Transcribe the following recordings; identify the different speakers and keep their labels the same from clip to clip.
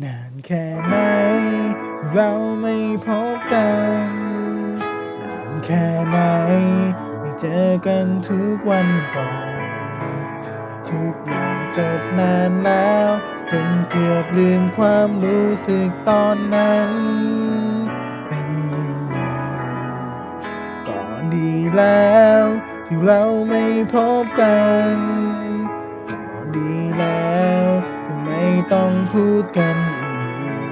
Speaker 1: นานแค่ไหนที่เราไม่พบกัน นานแค่ไหนไม่เจอกันทุกวันก่อน ทุกอย่างจบนานแล้ว จนเกือบลืมความรู้สึกตอนนั้น เป็นยังไงก็ดีแล้ว ที่เราไม่พบกันก็ดีแล้ว ต้องพูดกันอีก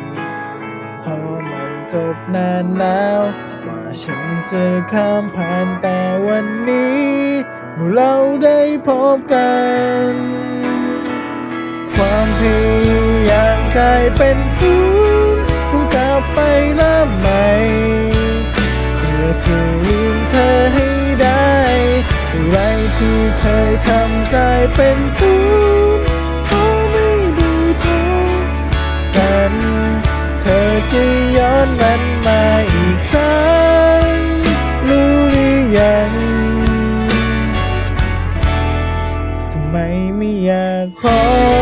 Speaker 1: พอมันจบนานแล้วกว่าฉันจะข้ามผ่านแต่วันนี้เมื่อเราได้พบกัน ความพยายามกลายเป็นศูนย์ต้องกลับไปเริ่มใหม่เพื่อจะลืมเธอให้ได้อะไรที่เคยทำกลายเป็นศูนย์ มันมาอีกครั้งรู้หรือยังทำไมไม่อยากพ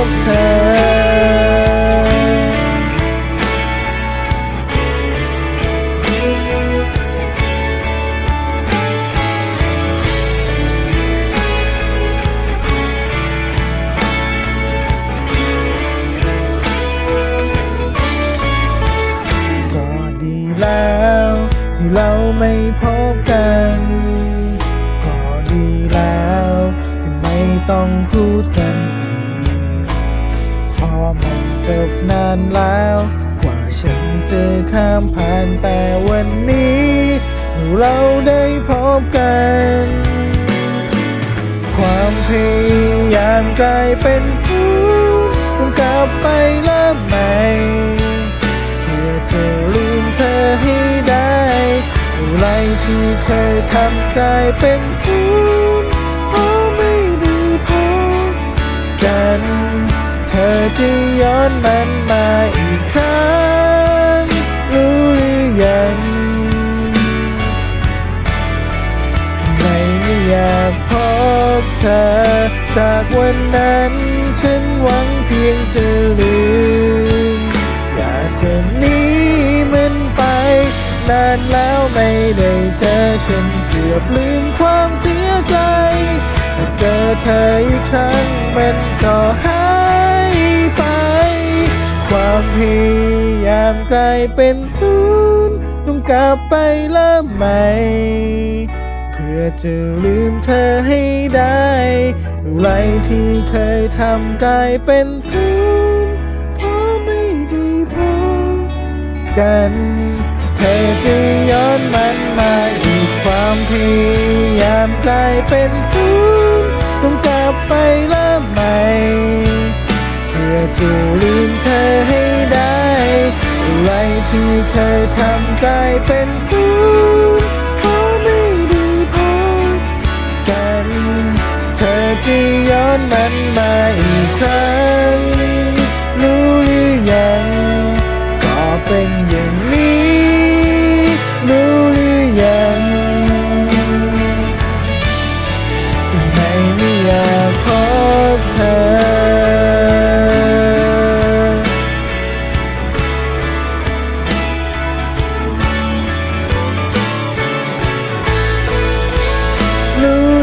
Speaker 1: บเธอ เราไม่พบกัน ก็ดีแล้วที่ไม่ต้องพูดกันอีกพอมันจบนานแล้ว กว่าฉันจะข้ามผ่านแต่วันนี้เมื่อเราได้พบกัน ความพยายามกลายเป็นศูนย์ต้องกลับไปเริ่มใหม อะไรที่เคยทำกลายเป็นศูนย์เพราะไม่ได้พบกัน เธอจะย้อนมันมาอีกครั้ง รู้หรือยังไมไม่อยากพบเธอ จากวันนั้น ฉันหวังเพียงจะลืมานแล้วไม่ได้เจอฉันเกือบลืมความเสียใจแต่เจอเธออีกครั้งมันก็หายไป ความพยายามกลายเป็นศูนย์ต้องกลับไปเริ่มใหม่เพื่อจะลืมเธอให้ได้อะไรที่เคยทำกลายเป็นศูนย์เพราะไม่ได้พบกัน เธอจะย้อนมันมาอีกความพยายามกลายเป็นศูนย์ต้องกลับไปเริ่มใหม่ เพื่อจะลืมเธอให้ได้อะไรที่เคยทำกลายเป็นศูนย์เพราะไม่ด้พบกัน เธอจะย้อนมันมาอีกครั้ง blue.